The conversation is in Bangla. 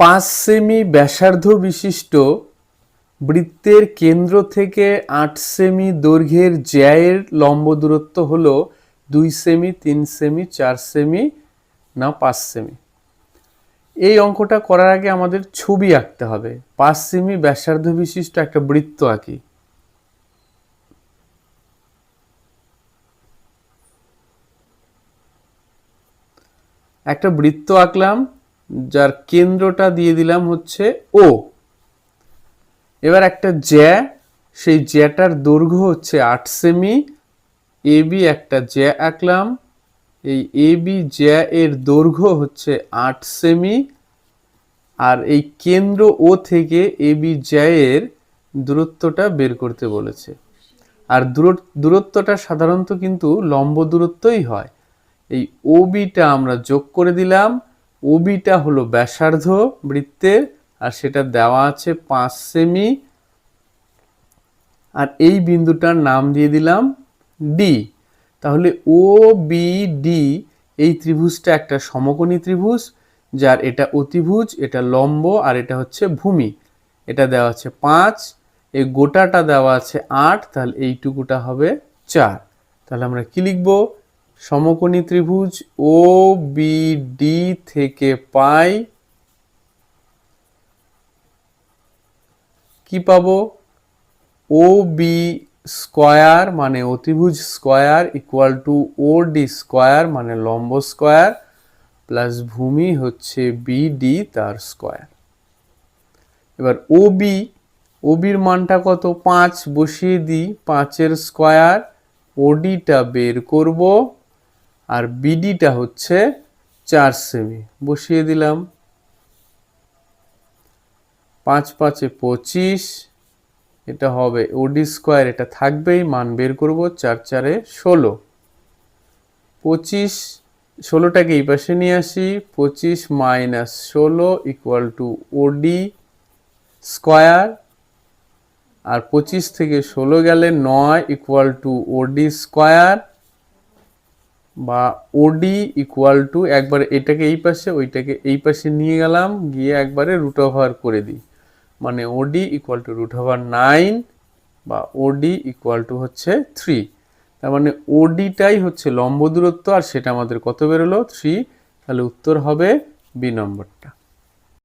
পাঁচ সেমি ব্যাসার্ধ বিশিষ্ট বৃত্তের কেন্দ্র থেকে আট সেমি দৈর্ঘ্যের জ্যায়ের লম্ব দূরত্ব হল দুই সেমি, তিন সেমি, চার সেমি না পাঁচ সেমি। এই অঙ্কটা করার আগে আমাদের ছবি আঁকতে হবে। পাঁচ সেমি ব্যাসার্ধ বিশিষ্ট একটা বৃত্ত আঁকি। একটা বৃত্ত আঁকলাম যার কেন্দ্রটা দিয়ে দিলাম হচ্ছে ও এবার একটা জ্যা, সেই জ্যাটার দৈর্ঘ্য হচ্ছে আট সেমি। এ বি একটা জ্যা আঁকলাম। এই এ বি জ্যা এর দৈর্ঘ্য হচ্ছে আট সেমি। আর এই কেন্দ্র ও থেকে এ বি জ্যায়ের দূরত্বটা বের করতে বলেছে। আর দূর- দূরত্বটা সাধারণত কিন্তু লম্ব দূরত্বই হয়। এই ওবিটা আমরা যোগ করে দিলাম। ওবিটা হলো ব্যাসার্ধ বৃত্তের, আর সেটা দেওয়া আছে পাঁচ সেমি। আর এই বিন্দুটার নাম দিয়ে দিলাম ডি। তাহলে ও বি ডি এই ত্রিভুজটা একটা সমকোণী ত্রিভুজ, যার এটা অতিভুজ, এটা লম্ব, আর এটা হচ্ছে ভূমি। এটা দেওয়া আছে পাঁচ, এই গোটাটা দেওয়া আছে আট, তাহলে এইটুকুটা হবে চার। তাহলে আমরা কি লিখব? সমকোণী ত্রিভুজ ও বি ডি থেকে পাই, কি পাবো? ও বি স্কোয়ার মানে অতিভুজ square equal to O D square মানে লম্ব স্কোয়ার প্লাস ভূমি হচ্ছে বিডি তার স্কোয়ার এবার ও বি ওবির মানটা কত? পাঁচ, বসিয়ে দিই, পাঁচের স্কোয়ার ওডিটা বের করব। আর বিডিটা হচ্ছে চার সেমি বসিয়ে দিলাম। পাঁচ পাঁচে পঁচিশ, এটা হবে ওডি স্কোয়ার এটা থাকবেই, মান বের করব চার চারে ষোলো। পঁচিশ, ষোলোটাকে এই পাশে নিয়ে আসি, পঁচিশ মাইনাস ষোলো ইকুয়াল টু ওডি স্কোয়ার আর পঁচিশ থেকে ষোলো গেলে নয় ইকুয়াল টু ওডি স্কোয়ার বা ওডি ইকুয়াল টু একবার এটাকে এই পাশে, ওইটাকে এই পাশে নিয়ে গেলাম, গিয়ে একবারে রুট ওভার করে দিই। মানে OD equal to root over nine বা ওডি ইকুয়াল টু হচ্ছে থ্রি তার মানে ওডিটাই হচ্ছে লম্ব দূরত্ব, আর সেটা আমাদের কত বেরোলো? থ্রি তাহলে উত্তর হবে বি নম্বরটা।